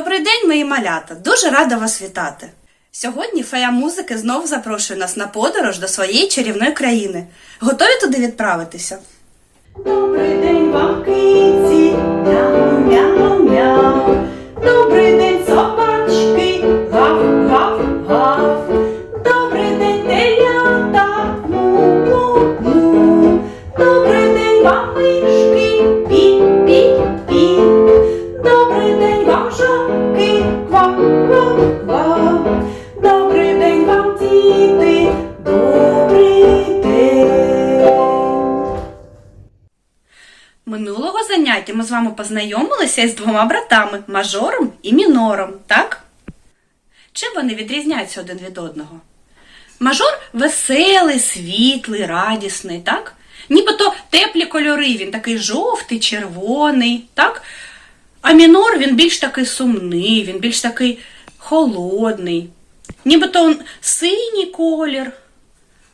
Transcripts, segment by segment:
день, мої малята! Дуже рада вас вітати! Сьогодні фея музики знову запрошує нас на подорож до своєї чарівної країни. Готові туди відправитися? Добрий день вам, киці, мяу, мяу, мяу. Добрий день, Заняття ми з вами познайомилися із двома братами мажором і мінором, так? Чим вони відрізняються один від одного? Мажор веселий, світлий, радісний, так? Нібито теплі кольори, він такий жовтий, червоний, так? А мінор він більш такий сумний, він більш такий холодний. Нібито синій колір,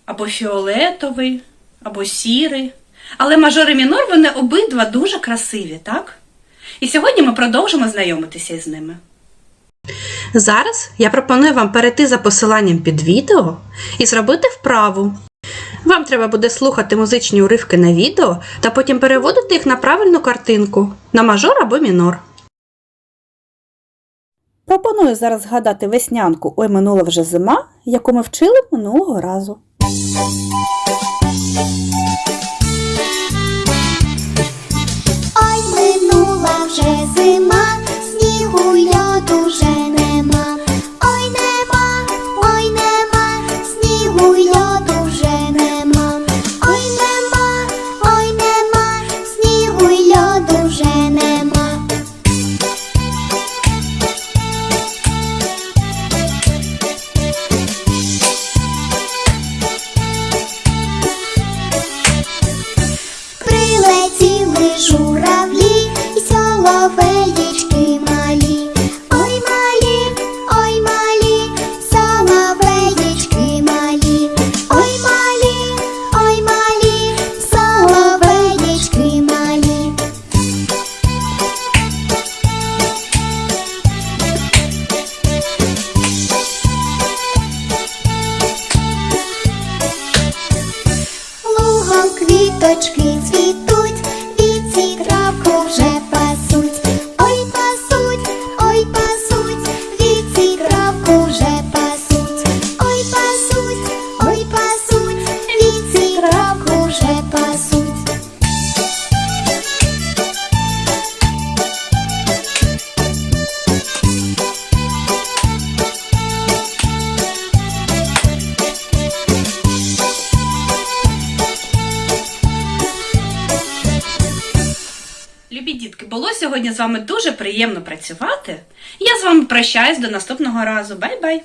або фіолетовий, або сірий. Але мажор і мінор вони обидва дуже красиві, так? І сьогодні ми продовжимо знайомитися із ними. Зараз я пропоную вам перейти за посиланням під відео і зробити вправу. Вам треба буде слухати музичні уривки на відео та потім переводити їх на правильну картинку на мажор або мінор. Пропоную зараз згадати веснянку Ой минула вже зима, яку ми вчили минулого разу. Вже зима, снігу льоду вже нема. Ой, нема, ой, нема, снігу льоду вже нема. Ой, нема, ой, нема, снігу льоду вже нема. Прилетіли журавлі квіточки цвітуть, віці травку вже пасуть. Ой, пасуть, ой, пасуть, віці травку вже пасуть. Ой, пасуть, ой, пасуть, віці травку вже пасуть. Було сьогодні з вами дуже приємно працювати. Я з вами прощаюсь до наступного разу. Бай-бай!